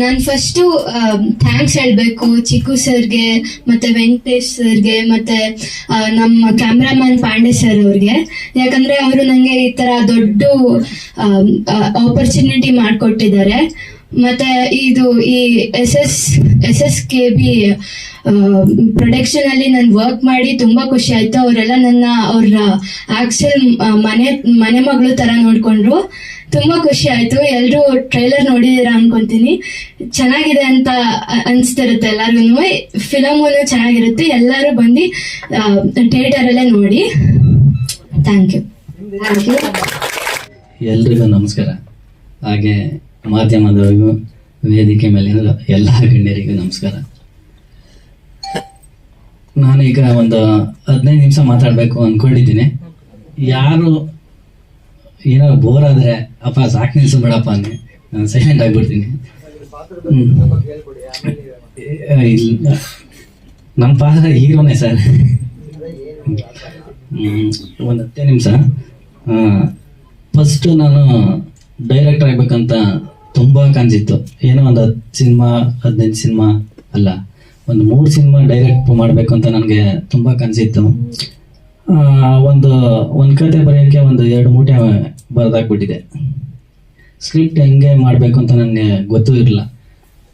ನಾನು first thanks ಹೇಳಬೇಕು ಚಿಕ್ಕು ಸರ್ಗೆ, ಮತ್ತೆ ವೆಂಕಟೇಶ್ ಸರ್ಗೆ, ಮತ್ತೆ ನಮ್ಮ ಕ್ಯಾಮ್ರಾಮನ್ ಪಾಂಡೆ ಸರ್ ಅವ್ರಿಗೆ. ಯಾಕಂದ್ರೆ ಅವರು ನನಗೆ ಈ ತರ ದೊಡ್ಡ ಆಪರ್ಚುನಿಟಿ ಮಾಡಿಕೊಟ್ಟಿದ್ದಾರೆ. ಮತ್ತೆ ಇದು ಈ S S S S K B production ಅಲ್ಲಿ ನಾನು ವರ್ಕ್ ಮಾಡಿ ತುಂಬಾ ಖುಷಿ ಆಯ್ತು. ಅವರೆಲ್ಲ ನನ್ನ, ಅವ್ರ ಆಕ್ಚುಲ್ ಮನೆ ಮನೆ ಮಗಳು ತರ ನೋಡ್ಕೊಂಡ್ರು. ತುಂಬಾ ಖುಷಿ ಆಯ್ತು. ಎಲ್ಲರೂ ಟ್ರೈಲರ್ ನೋಡಿದೀರಾ ಅನ್ಕೊಂತೀನಿ. ಚೆನ್ನಾಗಿದೆ ಅಂತ ಅನ್ಸ್ತಿರುತ್ತೆ ಎಲ್ಲರಿಗೂ ಫಿಲಮು ಚೆನ್ನಾಗಿರುತ್ತೆ. ಎಲ್ಲರೂ ಬಂದು ಥಿಯೇಟರ್ ಅಲ್ಲೇ ನೋಡಿ. ಥ್ಯಾಂಕ್ ಯು ಥ್ಯಾಂಕ್ ಯು ಎಲ್ರಿಗೂ ನಮಸ್ಕಾರ. ಹಾಗೆ ಮಾಧ್ಯಮದವರಿಗೂ ವೇದಿಕೆ ಮೇಲಿನ ಎಲ್ಲ ಗಣ್ಯರಿಗೂ ನಮಸ್ಕಾರ. ನಾನೀಗ ಒಂದು ಹದಿನೈದು ನಿಮಿಷ ಮಾತಾಡಬೇಕು ಅಂದ್ಕೊಂಡಿದ್ದೀನಿ ಯಾರು ಏನಾದ್ರು ಬೋರ್ ಆದರೆ, ಅಪ್ಪ, ಸಾಕು ನಿಲ್ಸು ಬೇಡಪ್ಪ ಅಂದ್ರೆ ನಾನು ಸೈಲೆಂಟ್ ಆಗಿಬಿಡ್ತೀನಿ. ಇಲ್ಲ. ನಮ್ಮ ಪಾತ್ರ ಹೀರೋನೇ ಸರ್. ಒಂದು ಹತ್ತೇ ನಿಮಿಷ. ಫಸ್ಟು ನಾನು ಡೈರೆಕ್ಟರ್ ಆಗ್ಬೇಕಂತ ತುಂಬ ಕನಸಿತ್ತು ಏನೋ ಒಂದು ಹತ್ತು ಸಿನಿಮಾ ಹದಿನೈದು ಸಿನಿಮಾ ಅಲ್ಲ ಒಂದು ಮೂರು ಸಿನಿಮಾ ಡೈರೆಕ್ಟ್ ಮಾಡಬೇಕು ಅಂತ ನನಗೆ ತುಂಬ ಕನಸಿತ್ತು ಒಂದು ಒಂದು ಕತೆ ಬರೆಯೋಕ್ಕೆ ಒಂದು ಎರಡು ಮೂಟೆ ಬರೆದಾಕ್ಬಿಟ್ಟಿದೆ ಸ್ಕ್ರಿಪ್ಟ್ ಹೆಂಗೆ ಮಾಡಬೇಕು ಅಂತ ನನಗೆ ಗೊತ್ತೂ ಇರಲಿಲ್ಲ.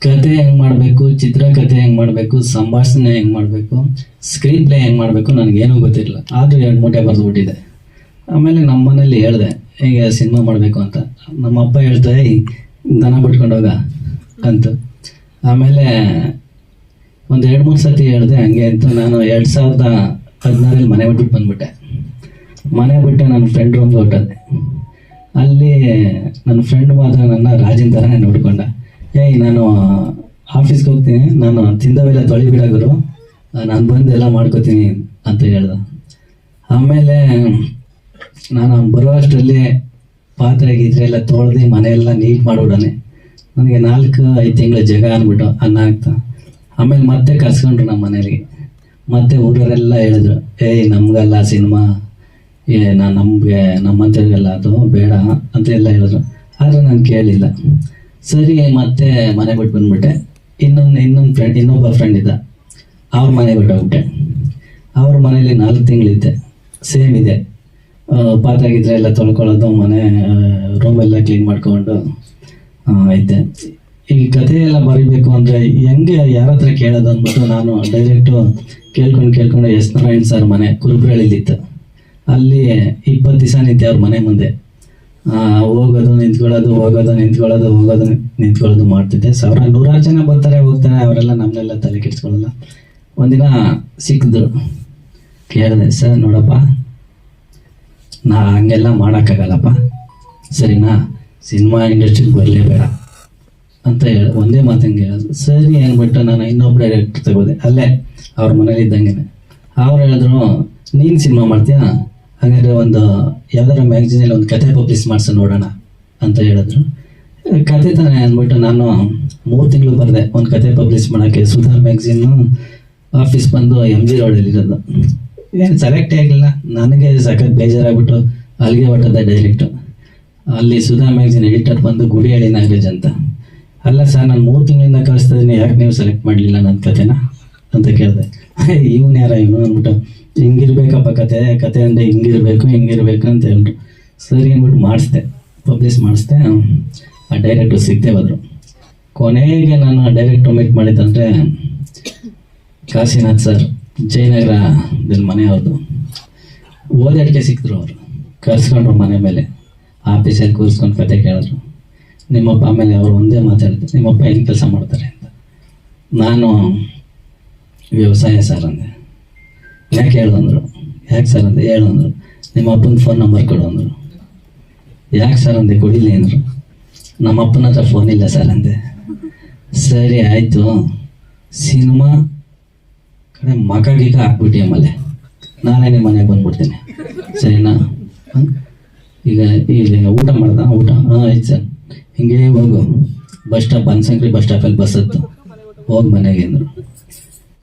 ಕತೆ ಹೆಂಗೆ ಮಾಡಬೇಕು ಚಿತ್ರಕಥೆ ಹೆಂಗೆ ಮಾಡಬೇಕು ಸಂಭಾಷಣೆ ಹೆಂಗೆ ಮಾಡಬೇಕು ಸ್ಕ್ರೀನ್ ಪ್ಲೇ ಹೆಂಗೆ ಮಾಡಬೇಕು ನನಗೇನೂ ಗೊತ್ತಿರಲಿಲ್ಲ. ಆದರೂ ಎರಡು ಮೂಟೆ ಬರೆದುಬಿಟ್ಟಿದೆ. ಆಮೇಲೆ ನಮ್ಮ ಮನೇಲಿ ಹೇಳಿದೆ ಹೀಗೆ ಸಿನಿಮಾ ಮಾಡಬೇಕು ಅಂತ? ನಮ್ಮ ಅಪ್ಪ ಹೇಳ್ತಾ "ಏಯ್, ದನ ಬಿಟ್ಕೊಂಡೋಗ ಅಂತ. ಆಮೇಲೆ ಒಂದು ಎರಡು ಮೂರು ಸತಿ ಹೇಳಿದೆ, ಹಂಗೆ ಅಂತ ನಾನು ಎರಡು ಸಾವಿರದ ಹದಿನಾರಲ್ಲಿ ಮನೆ ಬಿಟ್ಬಿಟ್ಟು ಬಂದ್ಬಿಟ್ಟೆ. ಮನೆ ಬಿಟ್ಟೆ ನನ್ನ ಫ್ರೆಂಡ್ ರೂಮ್ಗೆ ಹೊಟ್ಟದೆ ಅಲ್ಲಿ ನನ್ನ ಫ್ರೆಂಡ್ ಮಾತ್ರ ನನ್ನ ರಾಜಿನ ಥರನೇ ನೋಡ್ಕೊಂಡ. ಏಯ್, ನಾನು ಆಫೀಸ್ಗೆ ಹೋಗ್ತೀನಿ, ನಾನು ತಿಂದವೆಲ್ಲ ತೊಳಿಬಿಡಾಗರು ನಾನು ಬಂದು ಎಲ್ಲ ಮಾಡ್ಕೋತೀನಿ ಅಂತ ಹೇಳ್ದ. ಆಮೇಲೆ ನಾನು ಬರೋ ಅಷ್ಟರಲ್ಲಿ ಪಾತ್ರೆ ಗೀತ್ರೆ ಎಲ್ಲ ತೊಳೆದು ಮನೆಯೆಲ್ಲ ನೀಟ್ ಮಾಡೋಡನೆ ನನಗೆ ನಾಲ್ಕು, ಐದು ತಿಂಗಳ ಜಗ ಅಂದ್ಬಿಟ್ಟು ಅನ್ನ ಆಗ್ತಾ. ಆಮೇಲೆ ಮತ್ತೆ ಕರ್ಸ್ಕೊಂಡ್ರು ನಮ್ಮ ಮನೇಲಿ ಮತ್ತೆ ಊರವರೆಲ್ಲ ಹೇಳಿದ್ರು, ಏಯ್, ನಮಗಲ್ಲ ಸಿನಿಮಾ. ಏ ನಾ ನಮಗೆ ನಮ್ಮಂಥವ್ರಿಗೆಲ್ಲ ಅದು ಬೇಡ ಅಂತ ಎಲ್ಲ ಹೇಳಿದ್ರು. ಆದರೆ ನಾನು ಕೇಳಲಿಲ್ಲ ಸರಿ, ಮತ್ತೆ ಮನೆ ಬಿಟ್ಟು ಬಂದ್ಬಿಟ್ಟೆ. ಇನ್ನೊಂದು ಇನ್ನೊಂದು ಫ್ರೆಂಡ್ ಇನ್ನೊಬ್ಬ ಫ್ರೆಂಡ್ ಇದ್ದ. ಅವ್ರ ಮನೆ ಬಿಟ್ಟೋಗ್ಬಿಟ್ಟೆ ಅವ್ರ ಮನೇಲಿ ನಾಲ್ಕು ತಿಂಗಳಿದ್ದೆ ಸೇಮ್ ಇದೆ. ಪಾತ್ರೆ ಎಲ್ಲ ತೊಳ್ಕೊಳ್ಳೋದು, ಮನೆ ರೂಮೆಲ್ಲ ಕ್ಲೀನ್ ಮಾಡ್ಕೊಂಡು ಇದ್ದೆ. ಈ ಕಥೆ ಎಲ್ಲ ಬರಿಬೇಕು ಅಂದರೆ ಹೆಂಗೆ, ಯಾರ ಹತ್ರ ಕೇಳೋದು ಅಂದ್ಬಿಟ್ಟು ನಾನು ಡೈರೆಕ್ಟು ಕೇಳ್ಕೊಂಡು ಕೇಳ್ಕೊಂಡು ಎಸ್ ನಾರಾಯಣ್ ಸರ್ ಮನೆ ಕುರುಬ್ರಳ್ಳಿಲಿತ್ತು ಅಲ್ಲಿ ಇಪ್ಪತ್ತು ದಿವಸ ನಿಂತೆ ಅವ್ರ ಮನೆ ಮುಂದೆ. ಹೋಗೋದು, ನಿಂತ್ಕೊಳ್ಳೋದು ಹೋಗೋದು ನಿಂತ್ಕೊಳ್ಳೋದು ಹೋಗೋದು, ನಿಂತ್ಕೊಳ್ಳೋದು ಮಾಡ್ತಿದ್ದೆ. ಸಾವಿರ ನೂರಾರು ಜನ ಬರ್ತಾರೆ, ಹೋಗ್ತಾರೆ, ಅವರೆಲ್ಲ ನಮ್ಮನ್ನೆಲ್ಲ ತಲೆ ಕೆಡಿಸ್ಕೊಳ್ಳಲ್ಲ. ಒಂದಿನ ಸಿಕ್ಕಿದ್ರು. ಕೇಳಿದೆ, ಸರ್, ನೋಡಪ್ಪ ನಾ ಹಂಗೆಲ್ಲ ಮಾಡೋಕ್ಕಾಗಲ್ಲಪ್ಪ. ಸರಿನಾ? ಸಿನಿಮಾ ಇಂಡಸ್ಟ್ರಿಗೆ ಬರಲೇಬೇಡ ಅಂತ ಹೇಳ, ಒಂದೇ ಮಾತಂಗೆ ಹೇಳೋದು ಸರಿ ಅಂದ್ಬಿಟ್ಟು ನಾನು ಇನ್ನೊಬ್ಬ ಡೈರೆಕ್ಟರ್ ತಗೋದೆ. ಅಲ್ಲೇ, ಅವ್ರ ಮನೇಲಿ ಇದ್ದಂಗೆ ಅವ್ರು ಹೇಳಿದ್ರು, ನೀನು ಸಿನಿಮಾ ಮಾಡ್ತೀಯಾ? ಹಾಗಾದ್ರೆ ಒಂದು ಯಾವ್ದಾರ ಮ್ಯಾಗ್ಝಿನಲ್ಲಿ ಒಂದು ಕತೆ ಪಬ್ಲಿಷ್ ಮಾಡ್ಸ ನೋಡೋಣ ಅಂತ ಹೇಳಿದ್ರು. ಕತೆ ತಾನೇ ಅಂದ್ಬಿಟ್ಟು ನಾನು ಮೂರು ತಿಂಗಳು ಬರೆದೆ. ಒಂದು ಕತೆ ಪಬ್ಲಿಷ್ ಮಾಡೋಕ್ಕೆ. ಸುಧಾ ಮ್ಯಾಗ್ಝಿನ್ನು ಆಫೀಸ್ ಬಂದು ಎಂ ಜಿ ರೋಡಲ್ಲಿರೋದು ಏನು ಸೆಲೆಕ್ಟ್ ಆಗಿಲ್ಲ ನನಗೆ ಸಖತ್ ಬೇಜಾರಾಗ್ಬಿಟ್ಟು ಅಲ್ಲಿಗೆ ಹೊಟ್ಟದ ಡೈರೆಕ್ಟು ಅಲ್ಲಿ ಸುಧಾ ಮ್ಯಾಗ್ಝಿನ್ ಎಡಿಟರ್ ಬಂದು ಗುಡಿಹಳ್ಳಿ ನಾಗರಾಜ್ ಅಂತ. ಅಲ್ಲ ಸರ್ ನಾನು ಮೂರು ತಿಂಗಳಿಂದ ಕಳಿಸ್ತಾ ಇದ್ದೀನಿ ಯಾಕೆ ನೀವು ಸೆಲೆಕ್ಟ್ ಮಾಡಲಿಲ್ಲ ನನ್ನ ಕತೆನ ಅಂತ ಕೇಳಿದೆ. ಇವನು ಯಾರ ಇವನು ಅಂದ್ಬಿಟ್ಟು, ಹಿಂಗಿರ್ಬೇಕಪ್ಪ ಕತೆ ಕತೆ ಅಂದರೆ ಹಿಂಗಿರ್ಬೇಕು ಹಿಂಗಿರ್ಬೇಕು ಅಂತ ಹೇಳಿದ್ರು ಸರಿ ಅಂದ್ಬಿಟ್ಟು ಮಾಡಿಸ್ದೆ ಪಬ್ಲಿಷ್ ಮಾಡಿಸ್ದೆ. ಆ ಡೈರೆಕ್ಟ್ರು ಸಿಗ್ತೇ ಹೋದರು. ಕೊನೆಗೆ ನಾನು ಡೈರೆಕ್ಟ್ ಮೀಟ್ ಮಾಡಿದ್ದಂದರೆ, ಕಾಶಿನಾಥ್ ಸರ್ ಜಯನಗರದಲ್ಲಿ ಮನೆ ಅವ್ರದ್ದು ಓದಾಡಿಕೆ ಸಿಕ್ಕಿದ್ರು ಅವರು. ಕರ್ಸ್ಕೊಂಡ್ರು ಮನೆ ಮೇಲೆ. ಆಫೀಸಲ್ಲಿ ಕೂರಿಸ್ಕೊಂಡು ಕತೆ ಕೇಳಿದ್ರು. ನಿಮ್ಮಪ್ಪ ಆಮೇಲೆ ಅವರು ಒಂದೇ ಮಾತಾಡಿದ್ರು. ನಿಮ್ಮಪ್ಪ ಏನು ಕೆಲಸ ಮಾಡ್ತಾರೆ ಅಂತ. ನಾನು ವ್ಯವಸಾಯ ಸರ್ ಅಂದೆ. ಯಾಕೆ ಹೇಳ್ದಂದ್ರು? ಯಾಕೆ ಸರ್ ಅಂದೆ? ಹೇಳು ಅಂದರು ನಿಮ್ಮ ಅಪ್ಪನ ಫೋನ್ ನಂಬರ್ ಕೊಡು ಅಂದರು. ಯಾಕೆ ಸರ್ ಅಂದೆ? ಕೊಡಿಲ್ಲ ಅಂದರು. ನಮ್ಮ ಅಪ್ಪನ ಹತ್ರ ಫೋನ್ ಇಲ್ಲ ಸರ್ ಅಂದೆ. ಸರಿ, ಆಯಿತು. ಸಿನಿಮಾ ಕಡೆ ಮಗ ಗೀಗ ಹಾಕ್ಬಿಟ್ಟು ಆಮೇಲೆ. ನಾನೇ ಮನೆಗೆ ಬಂದ್ಬಿಡ್ತೇನೆ. ಸರಿನಾ? ಈಗ ಇಲ್ಲಿ ಊಟ ಮಾಡ್ದ? ಊಟ. ಹಾಂ, ಆಯ್ತು ಸರ್. ಹಿಂಗೆ ಹೋಗು. ಬಸ್ ಸ್ಟಾಪ್ ಬನಶಂಕರಿ ಬಸ್ ಸ್ಟಾಪಲ್ಲಿ ಬಸ್ ಹತ್ತು. ಹೋಗಿ ಮನೆಗೆ ಅಂದರು.